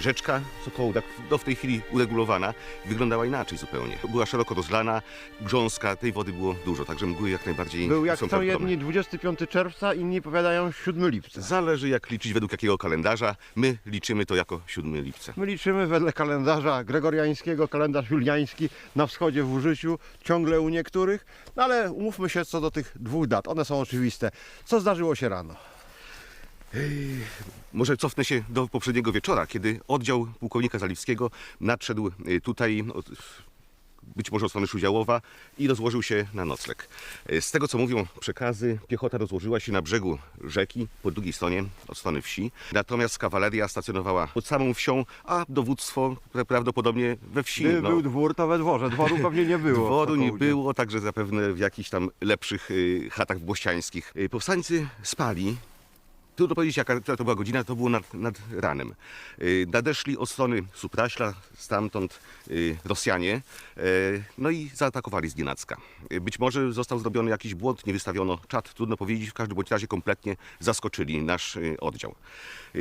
Rzeczka Sokołów, tak do w tej chwili uregulowana, wyglądała inaczej zupełnie. Była szeroko rozlana, grząska, tej wody było dużo, także mgły jak najbardziej Był jak są są jedni 25 czerwca, inni powiadają 7 lipca. Zależy jak liczyć według jakiego kalendarza. My liczymy to jako 7 lipca. My liczymy wedle kalendarza gregoriańskiego, kalendarz juliański na wschodzie w użyciu, ciągle u niektórych, no ale umówmy się co do tych dwóch dat, one są oczywiste. Co zdarzyło się rano? Może cofnę się do poprzedniego wieczora, kiedy oddział pułkownika Zaliwskiego nadszedł y, tutaj, być może od strony Szudziałowa i rozłożył się na nocleg. Y, Z tego co mówią przekazy, piechota rozłożyła się na brzegu rzeki, po drugiej stronie, od strony wsi. Natomiast kawaleria stacjonowała pod samą wsią, a dowództwo pra- prawdopodobnie we wsi. Gdyby No, był dwór, to we dworze. Dworu pewnie nie było. Dworu nie było, także zapewne w jakichś tam lepszych y, chatach włościańskich. Powstańcy spali. Trudno powiedzieć, jaka to była godzina, to było nad, nad ranem. Y, Nadeszli od strony Supraśla, stamtąd y, Rosjanie, y, no i zaatakowali z nienacka. Y, Być może został zrobiony jakiś błąd, nie wystawiono czat, trudno powiedzieć, w każdym bądź razie kompletnie zaskoczyli nasz oddział.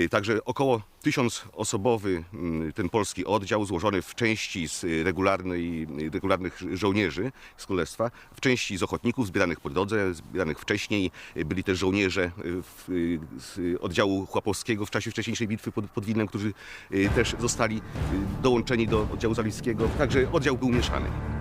Także około tysiąc osobowy mm, ten polski oddział złożony w części z y, regularnej, y, regularnych żołnierzy z Królestwa, w części z ochotników zbieranych po drodze, zbieranych wcześniej. Byli też żołnierze y, w, z oddziału Chłapowskiego w czasie wcześniejszej bitwy pod, pod Wilnem, którzy też zostali dołączeni do oddziału Zaliwskiego. Także oddział był mieszany.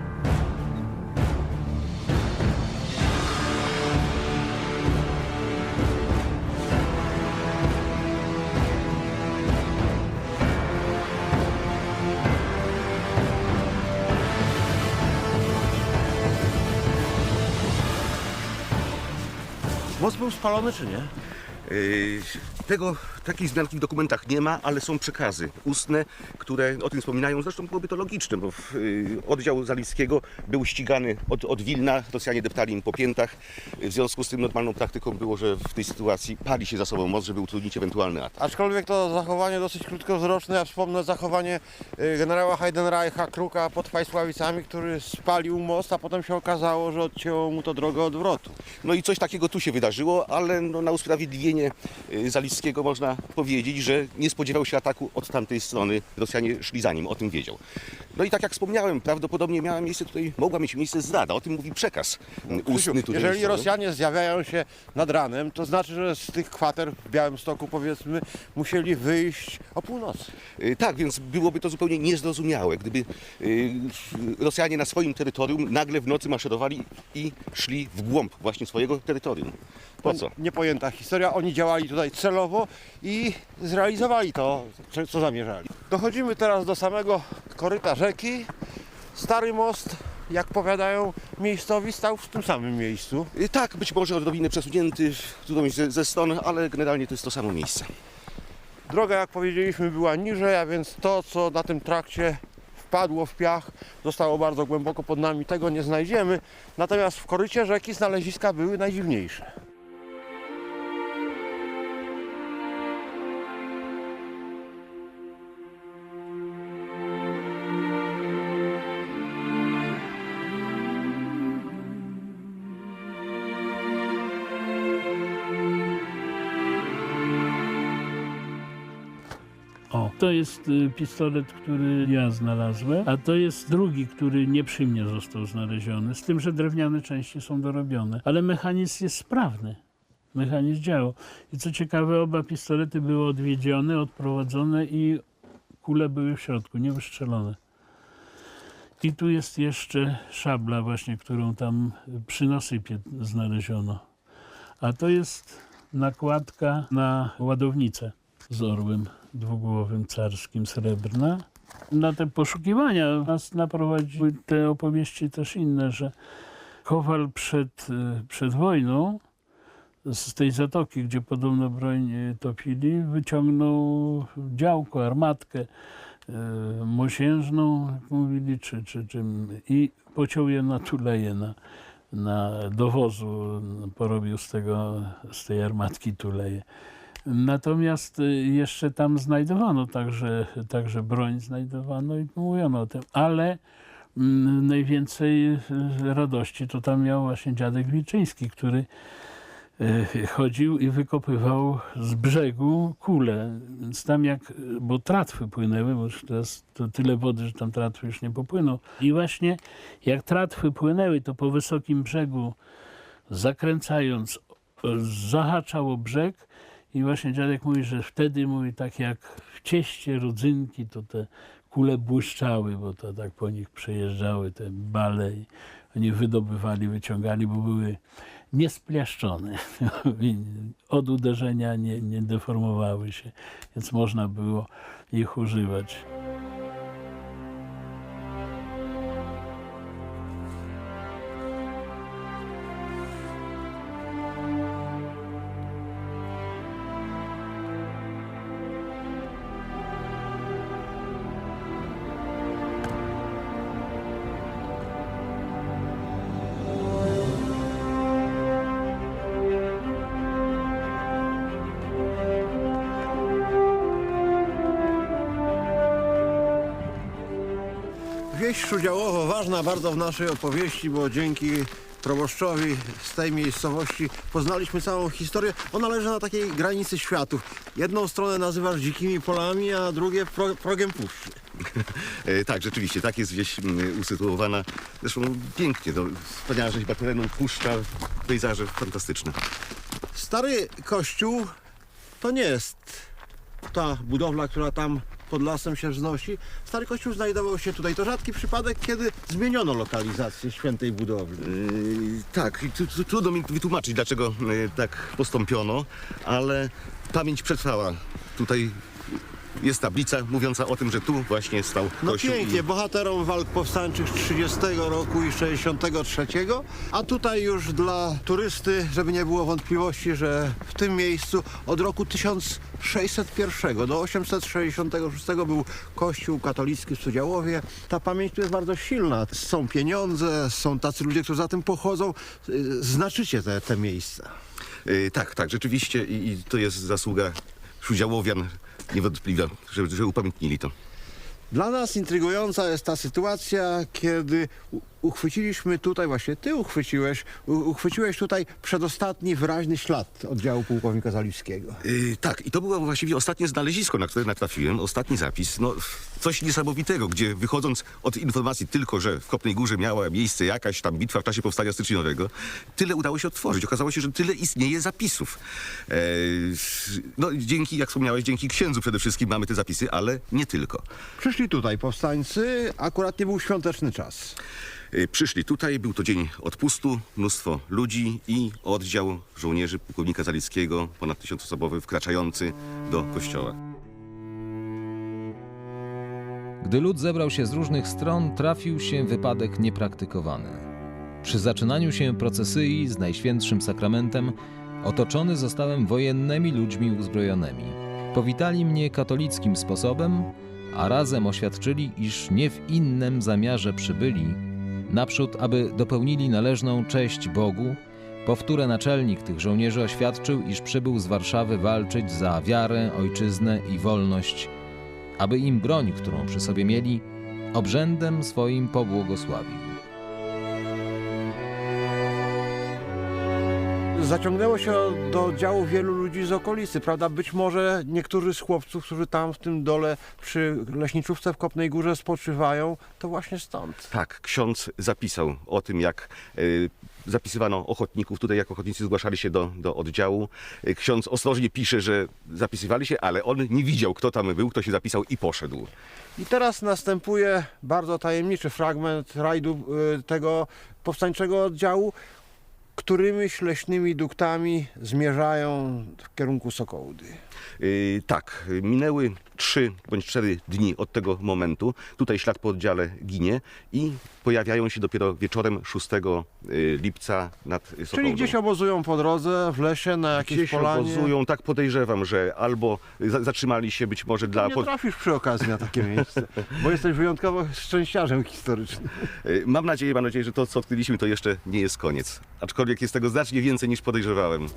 Spalony czy nie? Yy, Tego, takiej wzmianki w dokumentach nie ma, ale są przekazy ustne, które o tym wspominają. Zresztą byłoby to logiczne, bo yy, oddział Zaliwskiego był ścigany od, od Wilna, Rosjanie deptali im po piętach. W związku z tym normalną praktyką było, że w tej sytuacji pali się za sobą most, żeby utrudnić ewentualny atak. Aczkolwiek to zachowanie dosyć krótkowzroczne. Ja wspomnę zachowanie y, generała Heidenreicha Kruka pod Fajsławicami, który spalił most, a potem się okazało, że odcięło mu to drogę odwrotu. No i coś takiego tu się wydarzyło, ale no, na usprawiedliwienie y, Zaliwskiego można powiedzieć, że nie spodziewał się ataku od tamtej strony. Rosjanie szli za nim, o tym wiedział. No i tak jak wspomniałem, prawdopodobnie miała miejsce tutaj, mogła mieć miejsce zdrada, o tym mówi przekaz y, ustny tutaj. Jeżeli. Rosjanie zjawiają się nad ranem, to znaczy, że z tych kwater w Białymstoku powiedzmy musieli wyjść o północy. Y, Tak, więc byłoby to zupełnie niezrozumiałe, gdyby Rosjanie na swoim terytorium nagle w nocy maszerowali i szli w głąb właśnie swojego terytorium. Po co? Niepojęta historia. Oni działali tutaj celowo i zrealizowali to, co- zamierzali. Dochodzimy teraz do samego koryta rzeki. Stary most, jak powiadają miejscowi, stał w tym samym miejscu. Y, Tak, być może odrobinę przesunięty którąś ze, ze stron, ale generalnie to jest to samo miejsce. Droga, jak powiedzieliśmy, była niżej, a więc to, co na tym trakcie wpadło w piach, zostało bardzo głęboko pod nami. Tego nie znajdziemy. Natomiast w korycie rzeki znaleziska były najdziwniejsze. To jest y, pistolet, który ja znalazłem, a to jest drugi, który nie przy mnie został znaleziony, z tym, że drewniane części są dorobione, ale mechanizm jest sprawny. Mechanizm działał. I co ciekawe, oba pistolety były odwiedzione, odprowadzone i kule były w środku, nie wystrzelone. I tu jest jeszcze szabla właśnie, którą tam przy nasypie znaleziono. A to jest nakładka na ładownicę z orłem dwugłowym carskim srebrna. Na te poszukiwania nas naprowadziły te opowieści też inne, że Kowal przed, e, przed wojną z tej zatoki, gdzie podobno broń e, topili, wyciągnął działko, armatkę e, mosiężną, jak mówili, czy, czy czym, i pociął je na tuleje, na, na dowozu, porobił z tego, z tej armatki tuleje. Natomiast y, jeszcze tam znajdowano także, także broń znajdowano i mówiono o tym, ale mm, najwięcej y, radości to tam miał właśnie dziadek Wilczyński, który e, chodził i wykopywał z brzegu kule. Więc tam jak, bo tratwy płynęły, bo już teraz to tyle wody, że tam tratwy już nie popłyną. I właśnie jak tratwy płynęły, to po wysokim brzegu zakręcając zahaczało brzeg i właśnie dziadek mówi, że wtedy mówi tak jak w cieście rodzynki to te kule błyszczały, bo to tak po nich przejeżdżały te bale i oni wydobywali, wyciągali, bo były niesplaszczone. Od uderzenia nie, nie deformowały się, więc można było ich używać. Wieś Szudziałowo ważna bardzo w naszej opowieści, bo dzięki proboszczowi z tej miejscowości poznaliśmy całą historię. Ona leży na takiej granicy światów. Jedną stronę nazywasz dzikimi polami, a drugie pro, progiem puszczy. E, Tak, rzeczywiście, tak jest wieś mm, usytuowana. Zresztą pięknie, to wspaniała rzeźba terenu, puszcza, pejzaże fantastyczne. Stary kościół to nie jest ta budowla, która tam pod lasem się wznosi. Stary kościół znajdował się tutaj. To rzadki przypadek, kiedy zmieniono lokalizację świętej budowli. Yy, tak, trudno mi wytłumaczyć, dlaczego yy, tak postąpiono, ale pamięć przetrwała. Tutaj jest tablica mówiąca o tym, że tu właśnie stał No kościół. pięknie, bohaterom walk powstańczych 30 roku i 63, a tutaj już dla turysty, żeby nie było wątpliwości, że w tym miejscu od roku 1601 do 866 był kościół katolicki w Sudziałowie. Ta pamięć tu jest bardzo silna. Są pieniądze, są tacy ludzie, którzy za tym pochodzą. Y, Znaczycie te, te miejsca. Yy, tak, tak, rzeczywiście i, i to jest zasługa Szudziałowian niewątpliwa, że, że upamiętnili to. Dla nas intrygująca jest ta sytuacja, kiedy uchwyciliśmy tutaj, właśnie ty uchwyciłeś, uchwyciłeś tutaj przedostatni wyraźny ślad oddziału pułkownika Zaliwskiego. Yy, tak, i to było właściwie ostatnie znalezisko, na które natrafiłem, ostatni zapis. No, coś niesamowitego, gdzie wychodząc od informacji tylko, że w Kopnej Górze miała miejsce jakaś tam bitwa w czasie powstania styczniowego, tyle udało się odtworzyć. Okazało się, że tyle istnieje zapisów. E, no, dzięki, jak wspomniałeś, dzięki księdzu przede wszystkim mamy te zapisy, ale nie tylko. Przyszli tutaj powstańcy, akurat nie był świąteczny czas. E, Przyszli tutaj, był to dzień odpustu, mnóstwo ludzi i oddział żołnierzy pułkownika Zalickiego, ponad tysiącosobowy, wkraczający do kościoła. Gdy lud zebrał się z różnych stron, trafił się wypadek niepraktykowany. Przy zaczynaniu się procesyi z Najświętszym Sakramentem otoczony zostałem wojennymi ludźmi uzbrojonymi. Powitali mnie katolickim sposobem, a razem oświadczyli, iż nie w innym zamiarze przybyli, naprzód, aby dopełnili należną cześć Bogu, powtórę naczelnik tych żołnierzy oświadczył, iż przybył z Warszawy walczyć za wiarę, ojczyznę i wolność aby im broń, którą przy sobie mieli, obrzędem swoim pobłogosławił. Zaciągnęło się do oddziału wielu ludzi z okolicy, prawda? Być może niektórzy z chłopców, którzy tam w tym dole przy leśniczówce w Kopnej Górze spoczywają, to właśnie stąd. Tak, ksiądz zapisał o tym, jak y, zapisywano ochotników. Tutaj jak ochotnicy zgłaszali się do, do oddziału. Y, Ksiądz ostrożnie pisze, że zapisywali się, ale on nie widział, kto tam był, kto się zapisał i poszedł. I teraz następuje bardzo tajemniczy fragment rajdu y, tego powstańczego oddziału, którymi leśnymi duktami zmierzają w kierunku Sokołdy. Y, tak, minęły trzy bądź cztery dni od tego momentu. Tutaj ślad po oddziale ginie i pojawiają się dopiero wieczorem 6 y, lipca nad Sokołdą. Czyli gdzieś obozują po drodze, w lesie, na jakiejś Gdzieś polanie. obozują, tak podejrzewam, że albo za, zatrzymali się być może dla... Nie trafisz przy okazji na takie miejsce, bo jesteś wyjątkowo szczęściarzem historycznym. Y, Mam nadzieję, mam nadzieję, że to, co odkryliśmy, to jeszcze nie jest koniec. Aczkolwiek jest tego znacznie więcej niż podejrzewałem.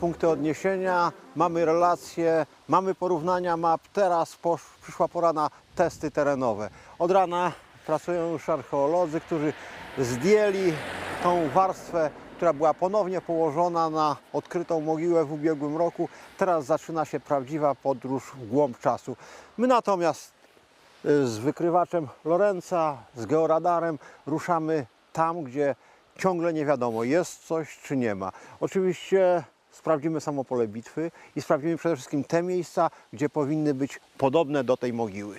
Punkty odniesienia, mamy relacje, mamy porównania map. Teraz przyszła pora na testy terenowe. Od rana pracują już archeolodzy, którzy zdjęli tą warstwę, która była ponownie położona na odkrytą mogiłę w ubiegłym roku. Teraz zaczyna się prawdziwa podróż w głąb czasu. My natomiast y, z wykrywaczem Lorenza, z georadarem ruszamy tam, gdzie ciągle nie wiadomo, jest coś czy nie ma. Oczywiście sprawdzimy samo pole bitwy i sprawdzimy przede wszystkim te miejsca, gdzie powinny być podobne do tej mogiły.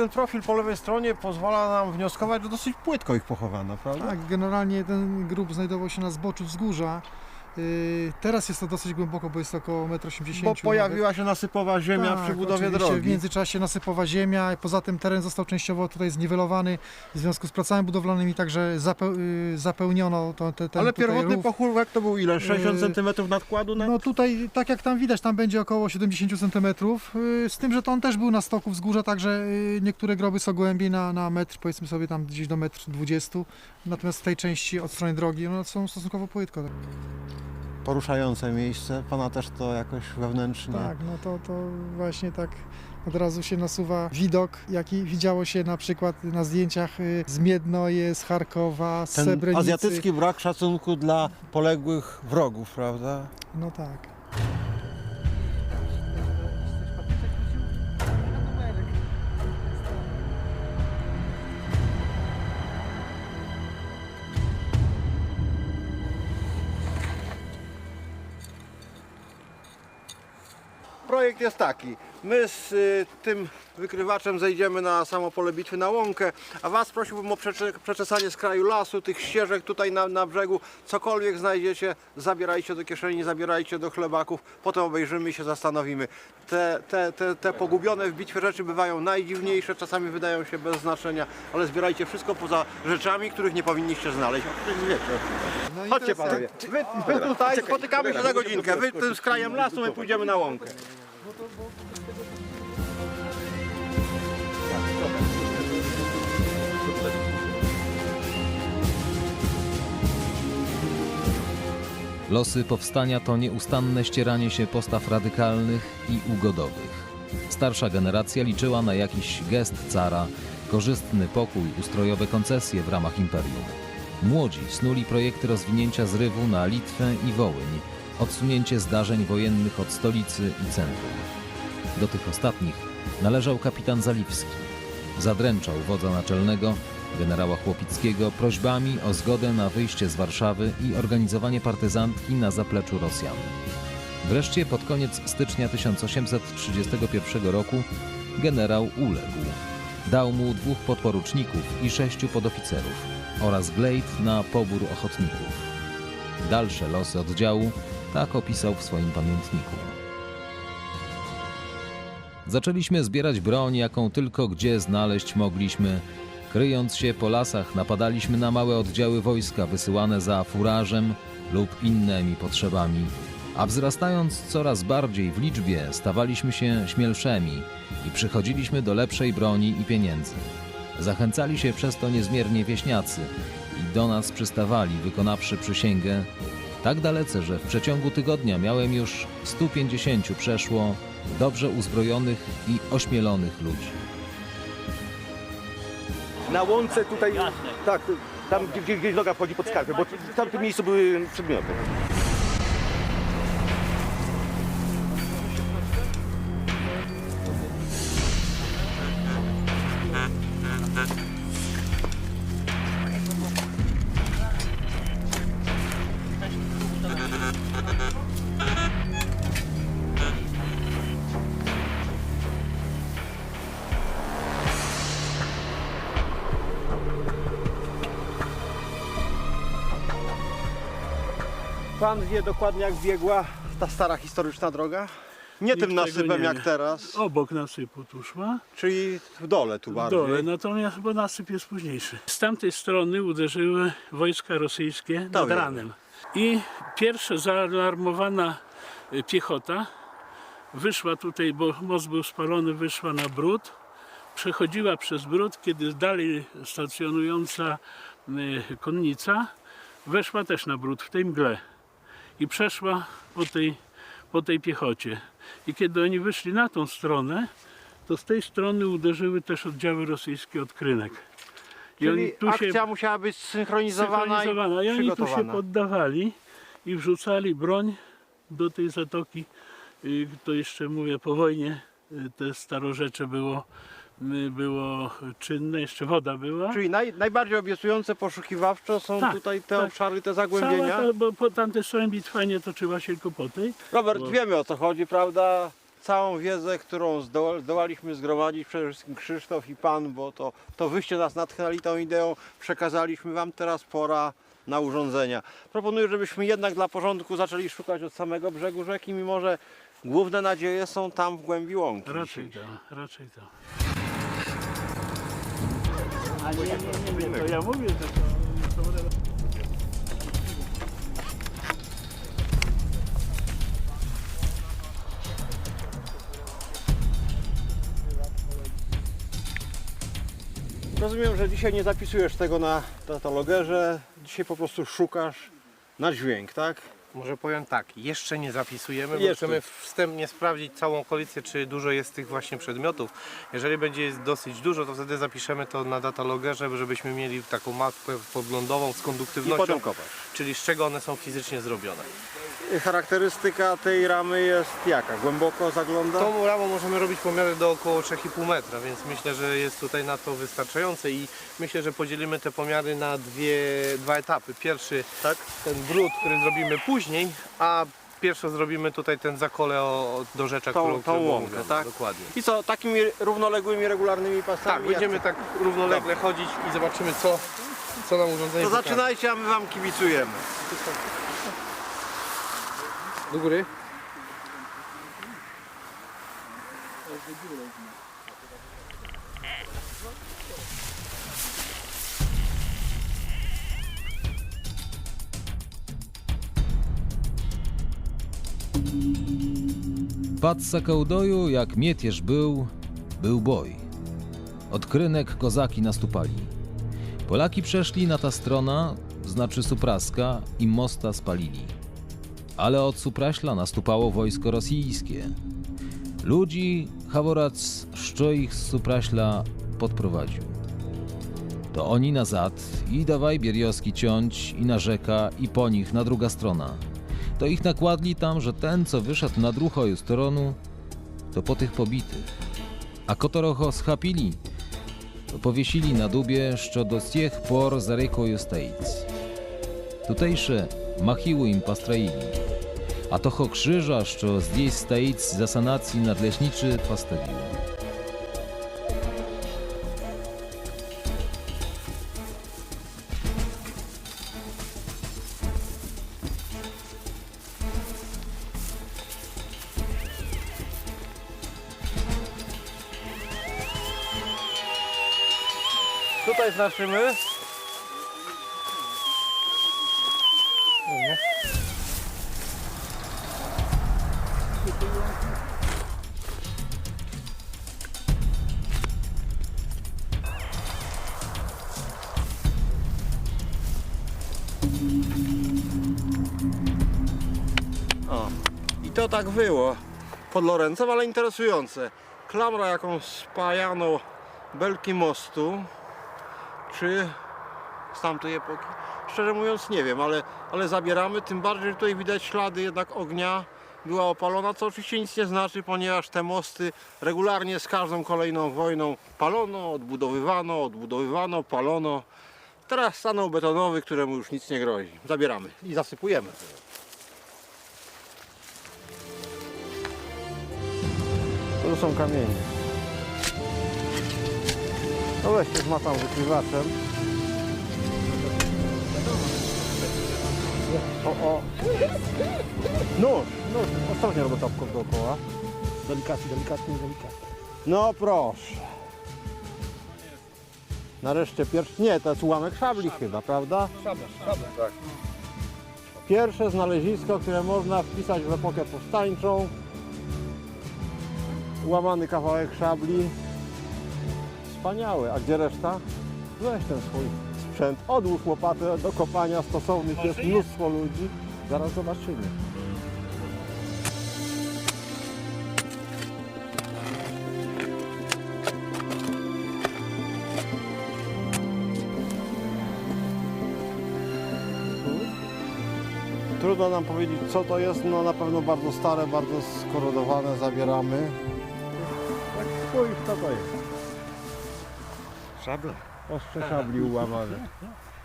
Ten profil po lewej stronie pozwala nam wnioskować, że dosyć płytko ich pochowano, prawda? Tak, generalnie ten grób znajdował się na zboczu wzgórza. Teraz jest to dosyć głęboko, bo jest około 1,80 m. Bo pojawiła się nasypowa ziemia tak, przy budowie oczywiście. W drogi. międzyczasie nasypowa ziemia, poza tym teren został częściowo tutaj zniwelowany w związku z pracami budowlanymi, także zapeł, yy, zapełniono to, te, ten Ale pierwotny rów. pochówek to był ile? 60 Yy, cm nadkładu na... No tutaj, tak jak tam widać, tam będzie około 70 cm, yy, z tym, że to on też był na stoku wzgórza, także niektóre groby są głębiej na, na metr, powiedzmy sobie tam gdzieś do metr 20, natomiast w tej części od strony drogi one są stosunkowo płytko. Poruszające miejsce, pana też to jakoś wewnętrznie... Tak, no to, to właśnie tak od razu się nasuwa widok, jaki widziało się na przykład na zdjęciach y, z Miednoje, z Charkowa, z Ten Srebrenicy. azjatycki brak szacunku dla poległych wrogów, prawda? No tak. Projekt jest taki. My z y, tym wykrywaczem zejdziemy na samo pole bitwy na łąkę, a Was prosiłbym o przecze- przeczesanie z kraju lasu, tych ścieżek tutaj na, na brzegu. Cokolwiek znajdziecie, zabierajcie do kieszeni, zabierajcie do chlebaków. Potem obejrzymy i się zastanowimy. Te, te, te, te pogubione w bitwie rzeczy bywają najdziwniejsze, czasami wydają się bez znaczenia, ale zbierajcie wszystko poza rzeczami, których nie powinniście znaleźć. O których wiecie. No Chodźcie panowie. Wy, wy tutaj spotykamy się za godzinkę. Wy tym z krajem lasu, my pójdziemy na łąkę. Losy powstania to nieustanne ścieranie się postaw radykalnych i ugodowych. Starsza generacja liczyła na jakiś gest cara, korzystny pokój, ustrojowe koncesje w ramach imperium. Młodzi snuli projekty rozwinięcia zrywu na Litwę i Wołyń, odsunięcie zdarzeń wojennych od stolicy i centrum. Do tych ostatnich należał kapitan Zaliwski. Zadręczał wodza naczelnego, generała Chłopickiego, prośbami o zgodę na wyjście z Warszawy i organizowanie partyzantki na zapleczu Rosjan. Wreszcie pod koniec stycznia 1831 roku generał uległ. Dał mu dwóch podporuczników i sześciu podoficerów oraz glejt na pobór ochotników. Dalsze losy oddziału tak opisał w swoim pamiętniku. Zaczęliśmy zbierać broń, jaką tylko gdzie znaleźć mogliśmy. Kryjąc się po lasach, napadaliśmy na małe oddziały wojska wysyłane za furażem lub innymi potrzebami. A wzrastając coraz bardziej w liczbie, stawaliśmy się śmielszemi i przychodziliśmy do lepszej broni i pieniędzy. Zachęcali się przez to niezmiernie wieśniacy i do nas przystawali, wykonawszy przysięgę, tak dalece, że w przeciągu tygodnia miałem już 150 przeszło dobrze uzbrojonych i ośmielonych ludzi. Na łące tutaj, tak, tam gdzie, gdzie, gdzie noga wchodzi pod skarpę, bo w tamtym miejscu były przedmioty. Pan wie dokładnie jak biegła ta stara historyczna droga? Nie Nikt tym tego nasypem nie jak wie. teraz, Obok nasypu tu szła. czyli w dole tu W bardziej. dole, natomiast bo nasyp jest późniejszy. Z tamtej strony uderzyły wojska rosyjskie nad wiem. ranem. I pierwsza zaalarmowana y, piechota wyszła tutaj, bo most był spalony, wyszła na brud. Przechodziła przez brud, kiedy dalej stacjonująca y, konnica weszła też na brud w tej mgle i przeszła po tej, po tej piechocie. I kiedy oni wyszli na tą stronę, to z tej strony uderzyły też oddziały rosyjskie od Krynek. I Czyli akcja musiała być synchronizowana, synchronizowana. I i oni tu się poddawali i wrzucali broń do tej zatoki. Y, To jeszcze mówię po wojnie y, te starorzecze było, było czynne, jeszcze woda była. Czyli naj, najbardziej obiecujące poszukiwawczo są Tak, tutaj te tak. obszary, te Cała zagłębienia. ta, bo po tamtej stronie bitwa nie toczyła się tylko po tej. Robert, bo- wiemy o co chodzi, prawda? Całą wiedzę, którą zdoła, zdołaliśmy zgromadzić, przede wszystkim Krzysztof i Pan, bo to, to wyście nas natchnęli tą ideą, przekazaliśmy Wam teraz pora na urządzenia. Proponuję, żebyśmy jednak dla porządku zaczęli szukać od samego brzegu rzeki, mimo że główne nadzieje są tam w głębi łąki. Raczej to, raczej to. Nie, nie, nie, to ja mówię, że to Rozumiem, że dzisiaj nie zapisujesz tego na katalogerze, dzisiaj po prostu szukasz na dźwięk, tak? Może powiem tak, jeszcze nie zapisujemy, bo Jeszcze. chcemy wstępnie sprawdzić całą okolicę, czy dużo jest tych właśnie przedmiotów. Jeżeli będzie jest dosyć dużo, to wtedy zapiszemy to na datalogerze, żebyśmy mieli taką mapę podglądową z I konduktywnością, potem kopać. czyli z czego one są fizycznie zrobione. Charakterystyka tej ramy jest jaka? Głęboko zagląda? Tą ramą możemy robić pomiary do około 3,5 metra, więc myślę, że jest tutaj na to wystarczające i myślę, że podzielimy te pomiary na dwie, dwa etapy. Pierwszy Tak? ten brud, który zrobimy później, a pierwszy zrobimy tutaj ten zakole o, do rzecza, Tą- którą, tą łąkę, mówiłem. tak? Dokładnie. I co, takimi równoległymi, regularnymi pasami? Tak, będziemy tak równolegle chodzić i zobaczymy co, co nam urządzenie To zaczynajcie, a my wam kibicujemy. Do góry. Pad Sakałdoju, jak mietierz był, był boj. Od krynek kozaki nastupali. Polaki przeszli na ta strona, znaczy Supraska, i mosta spalili ale od Supraśla nastupało wojsko rosyjskie. Ludzi Haworac Szczoich z Supraśla podprowadził. To oni na zad i dawaj bierioski ciąć i na rzeka i po nich na druga strona. To ich nakładli tam, że ten, co wyszedł na druhoju z Toronu, to po tych pobitych. A kotorocho schapili, to powiesili na dubie, szczo do tych por zaryko justejc. Tutejsze machiły im postroili, a toho krzyża, що здесь стоїть за санації надлежничі, поставили. Tutaj znaczymy. O, i to tak było pod Lorencem, ale interesujące. Klamra, jaką spajano belki mostu, czy z tamtej epoki? Szczerze mówiąc nie wiem, ale, ale zabieramy, tym bardziej, że tutaj widać ślady jednak ognia, była opalona, co oczywiście nic nie znaczy, ponieważ te mosty regularnie z każdą kolejną wojną palono, odbudowywano, odbudowywano, palono. Teraz stanął betonowy, któremu już nic nie grozi. Zabieramy i zasypujemy. Tu są kamienie. No weźcie zmatam wykrywaczem. O, o. Nóż, nóż. Ostrożnie robię topką dookoła. Delikatnie, delikatnie, delikatnie. No proszę. Nareszcie pierwszy... Nie, to jest ułamek szabli chyba, prawda? Szabla, szabla, tak. Pierwsze znalezisko, które można wpisać w epokę powstańczą. Łamany kawałek szabli. Wspaniały. A gdzie reszta? Weź ten swój sprzęt. Odłóż łopatę do kopania. Stosownych jest mnóstwo ludzi. Zaraz zobaczymy. Trudno nam powiedzieć co to jest, no na pewno bardzo stare, bardzo skorodowane, zabieramy. Tak spójrz co to jest. Szabla. Ostrze szabli ułamane.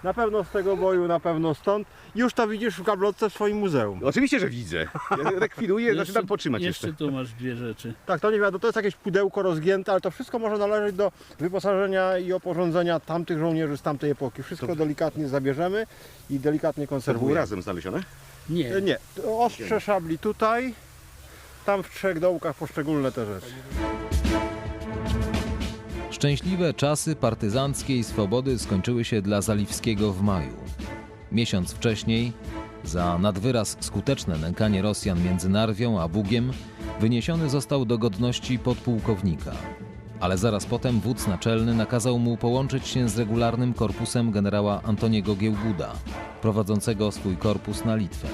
Na pewno z tego boju, na pewno stąd. Już to widzisz w gablotce w swoim muzeum. Oczywiście, że widzę. Ja rekwiduję, zaczynam potrzymać jeszcze. jeszcze tu masz dwie rzeczy. Tak, to nie wiadomo, to jest jakieś pudełko rozgięte, ale to wszystko może należeć do wyposażenia i oporządzenia tamtych żołnierzy z tamtej epoki. Wszystko delikatnie zabierzemy i delikatnie To było konserwujemy. razem znalezione? Nie, E, Nie, ostrze szabli tutaj, tam w trzech dołkach poszczególne te rzeczy. Szczęśliwe czasy partyzanckiej swobody skończyły się dla Zaliwskiego w maju. Miesiąc wcześniej, za nadwyraz skuteczne nękanie Rosjan między Narwią a Bugiem, wyniesiony został do godności podpułkownika. Ale zaraz potem wódz naczelny nakazał mu połączyć się z regularnym korpusem generała Antoniego Giełguda, prowadzącego swój korpus na Litwę.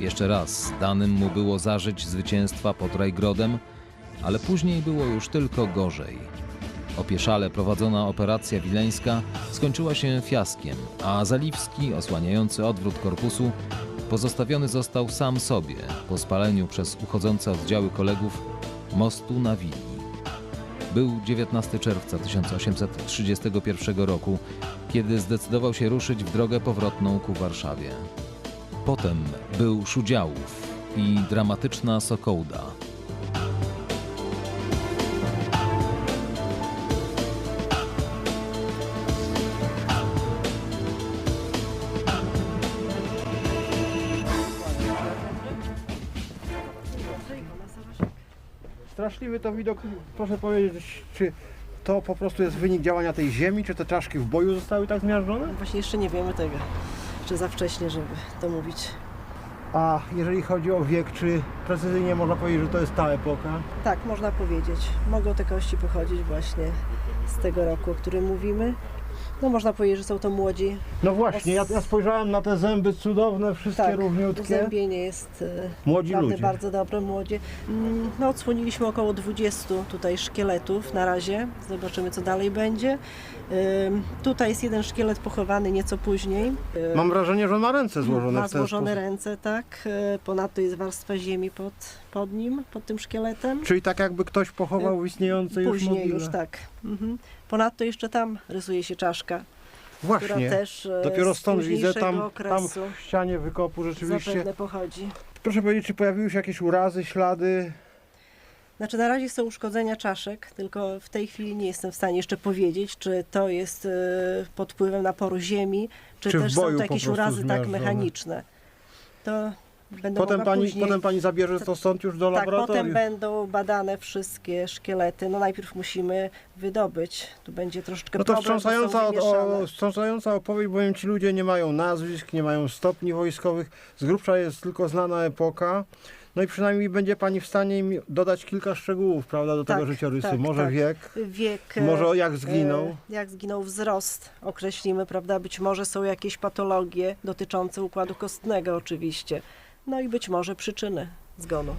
Jeszcze raz danym mu było zażyć zwycięstwa pod Rajgrodem, ale później było już tylko gorzej. Opieszale prowadzona operacja wileńska skończyła się fiaskiem, a Zaliwski, osłaniający odwrót korpusu, pozostawiony został sam sobie po spaleniu przez uchodzące oddziały kolegów mostu na Wili. Był 19 czerwca 1831 roku, kiedy zdecydował się ruszyć w drogę powrotną ku Warszawie. Potem był Szudziałów i dramatyczna Sokołda, Straszliwy to widok, proszę powiedzieć, czy to po prostu jest wynik działania tej ziemi, czy te czaszki w boju zostały tak zmiażdżone? Właśnie jeszcze nie wiemy tego. Jeszcze za wcześnie, żeby to mówić. A jeżeli chodzi o wiek, czy precyzyjnie można powiedzieć, że to jest ta epoka? Tak, można powiedzieć. Mogą te kości pochodzić właśnie z tego roku, o którym mówimy. No można powiedzieć, że są to młodzi. No właśnie, ja, ja spojrzałem na te zęby cudowne, wszystkie Tak, równiutkie. uzębienie jest e, Młodzi ludzie. bardzo dobre, młodzie. Mm, No odsłoniliśmy około 20 tutaj szkieletów na razie. Zobaczymy, co dalej będzie. Tutaj jest jeden szkielet pochowany nieco później. Ym, Mam wrażenie, że on ma ręce złożone Ma złożone ręce, tak. E, Ponadto jest warstwa ziemi pod, pod nim, pod tym szkieletem. Czyli tak jakby ktoś pochował w istniejącej już Później już tak. Mhm. Ponadto jeszcze tam rysuje się czaszka, która Właśnie, też e, dopiero stąd widzę tam, tam w ścianie wykopu rzeczywiście. zapewne pochodzi. Proszę powiedzieć, czy pojawiły się jakieś urazy, ślady? Znaczy na razie są uszkodzenia czaszek, tylko w tej chwili nie jestem w stanie jeszcze powiedzieć, czy to jest e, pod wpływem naporu ziemi, czy, Czy też są to jakieś urazy tak mechaniczne. To będą Potem pani, później... potem pani zabierze to stąd już do Tak, potem laboratorium. będą badane wszystkie szkielety. No najpierw musimy wydobyć. Tu będzie troszeczkę No to problem, wstrząsająca, o, wstrząsająca opowieść, bowiem ci ludzie nie mają nazwisk, nie mają stopni wojskowych. Z grubsza jest tylko znana epoka. No i przynajmniej będzie pani w stanie im dodać kilka szczegółów, prawda, do tego Tak, życiorysu. tak, może tak. wiek, Wiek, e, może jak zginął. e, Jak zginął wzrost, określimy, prawda? Być może są jakieś patologie dotyczące układu kostnego oczywiście. No i być może przyczyny zgonu.